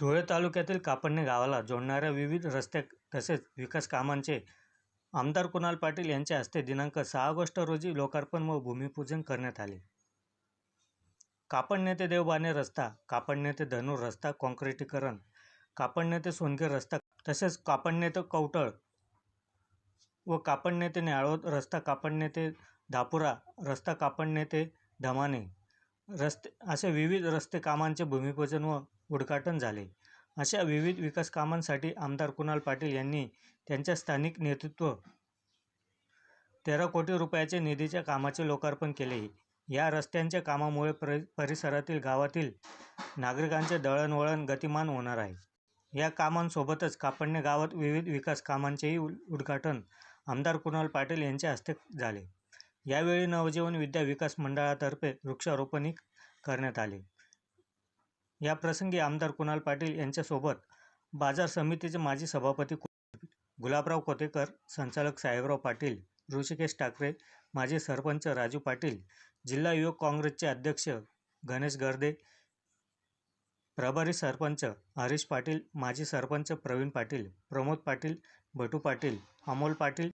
धुळे तालुक्यातील कापडणे गावाला जोडणाऱ्या विविध रस्ते तसेच विकास कामांचे आमदार कुणाल पाटील यांच्या हस्ते दिनांक सहा ऑगस्ट रोजी लोकार्पण व भूमिपूजन करण्यात आले. कापडणे ते देवबाने रस्ता कापडणे ते धनूर रस्ता काँक्रिटीकरण कापडणे ते सोनगीर रस्ता तसेच कापडणे ते कवटळ व कापडणे ते न्याळोद रस्ता कापडणे ते दापुरा रस्ता कापडणे ते धमाने रस्ते असे विविध रस्ते कामांचे भूमिपूजन व उद्घाटन झाले. अशा विविध विकास कामांसाठी आमदार कुणाल पाटील यांनी त्यांच्या स्थानिक नेतृत्व तेरा कोटी रुपयाचे निधीच्या कामाचे लोकार्पण केले. या रस्त्यांच्या कामामुळे पर परिसरातील गावातील नागरिकांचे दळणवळण गतिमान होणार आहे. या कामांसोबतच कापडणे गावात विविध विकास कामांचेही उद्घाटन आमदार कुणाल पाटील यांच्या हस्ते झाले. यावेळी नवजीवन विद्या विकास मंडळातर्फे वृक्षारोपणही करण्यात आले. या प्रसंगी आमदार कुणाल पाटील यांच्यासोबत बाजार समितीचे माजी सभापती गुलाबराव कोतेकर संचालक साहेबराव पाटील ऋषिकेश ठाकरे माजी सरपंच राजू पाटील जिल्हा युवक काँग्रेसचे अध्यक्ष गणेश गर्दे प्रभारी सरपंच हरीश पाटील माजी सरपंच प्रवीण पाटील प्रमोद पाटील बटू पाटील अमोल पाटील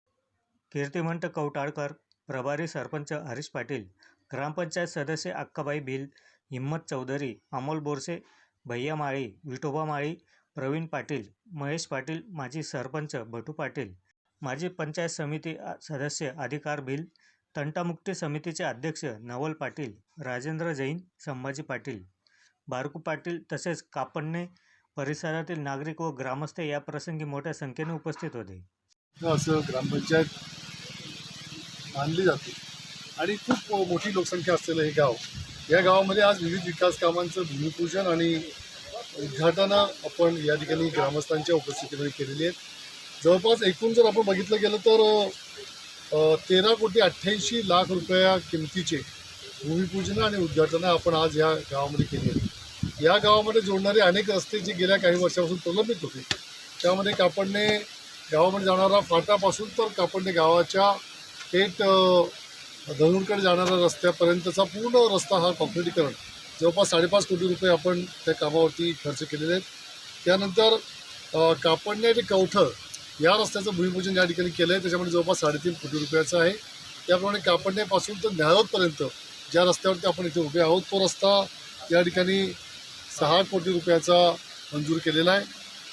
कीर्तिमंत कवटाळकर प्रभारी सरपंच हरीश पाटील ग्रामपंचायत सदस्य अक्काबाई भिल हिम्मत चौधरी अमोल बोरसे भैया माळी विठोबा माळी प्रवीण पाटील महेश पाटील माजी सरपंच बटू पाटील माजी पंचायत समिती सदस्य अधिकार भिल तंटामुक्ती समितीचे अध्यक्ष नवल पाटील राजेंद्र जैन संभाजी पाटील बारकू पाटील तसेच कापडणे परिसरातील नागरिक व ग्रामस्थ या प्रसंगी मोठ्या संख्येने उपस्थित होते. असं ग्रामपंचायत मानली जाते. आणि खूप मोठी लोकसंख्या असलेलं हे गाव या गावामध्ये आज विविध विकास कामांचं भूमिपूजन आणि उद्घाटनं आपण या ठिकाणी ग्रामस्थांच्या उपस्थितीमध्ये केलेली आहेत. जवळपास एकूण जर आपण बघितलं गेलं तर तेरा कोटी अठ्ठ्याऐंशी लाख रुपया किमतीचे भूमिपूजन आणि उद्घाटनं आपण आज या गावामध्ये केली आहेत. या गावामध्ये जोडणारे अनेक रस्ते जे गेल्या काही वर्षापासून प्रलंबित होते. त्यामध्ये कापडणे गावामध्ये जाणारा फाटापासून तर कापडणे गावाच्या थेट अ, धनुरकडे जाणाऱ्या रस्त्यापर्यंतचा पूर्ण रस्ता हा कॉन्क्रिटीकरण. जवळपास साडेपाच कोटी रुपये आपण त्या कामावरती खर्च केलेले आहेत. त्यानंतर कापडणे आणि कवठळ या रस्त्याचं भूमिपूजन या ठिकाणी केलं आहे. त्याच्यामध्ये जवळपास साडेतीन कोटी रुपयाचं आहे. त्याप्रमाणे कापडण्यापासून तर न्यायोदपर्यंत ज्या रस्त्यावरती आपण इथे उभे आहोत तो रस्ता या ठिकाणी सहा कोटी रुपयाचा मंजूर केलेला आहे.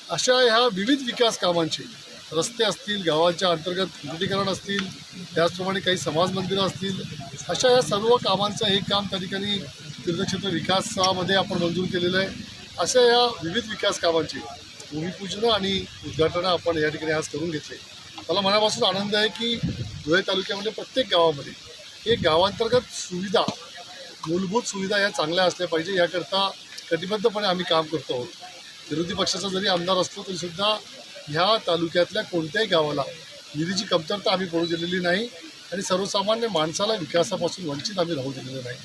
अशा ह्या विविध विकास कामांची रस्ते असतील गावाच्या अंतर्गत विद्युतीकरण असतील त्याचप्रमाणे काही समाज मंदिरं असतील अशा या सर्व कामांचं एक काम त्या ठिकाणी तीर्थक्षेत्र विकासामध्ये आपण मंजूर केलेलं आहे. अशा या विविध विकास कामांची भूमिपूजनं आणि उद्घाटनं आपण या ठिकाणी आज करून घेतले. मला मनापासून आनंद आहे की धुळे तालुक्यामध्ये प्रत्येक गावामध्ये हे गावांतर्गत सुविधा मूलभूत सुविधा या चांगल्या असल्या पाहिजे. याकरता कटिबद्धपणे आम्ही काम करतो आहोत. विरोधी पक्षाचा जरी आमदार असलो तरीसुद्धा ह्या तालुक्यातल्या कोणत्याही गावाला निधीची कमतरता आम्ही पडू दिलेली नाही आणि सर्वसामान्य माणसाला विकासापासून वंचित आम्ही राहू दिलेलं नाही.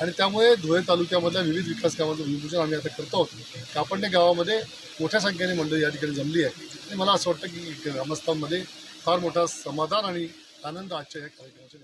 आणि त्यामुळे धुळे तालुक्यामधल्या विविध विकास कामांचं भूमिपूजन आम्ही आता करतो. आहोत कापडणे गावामध्ये मोठ्या संख्येने मंडळी या ठिकाणी जमली आहे. आणि मला असं वाटतं की ग्रामस्थांमध्ये फार मोठा समाधान आणि आनंद आजच्या या कार्यक्रमाच्या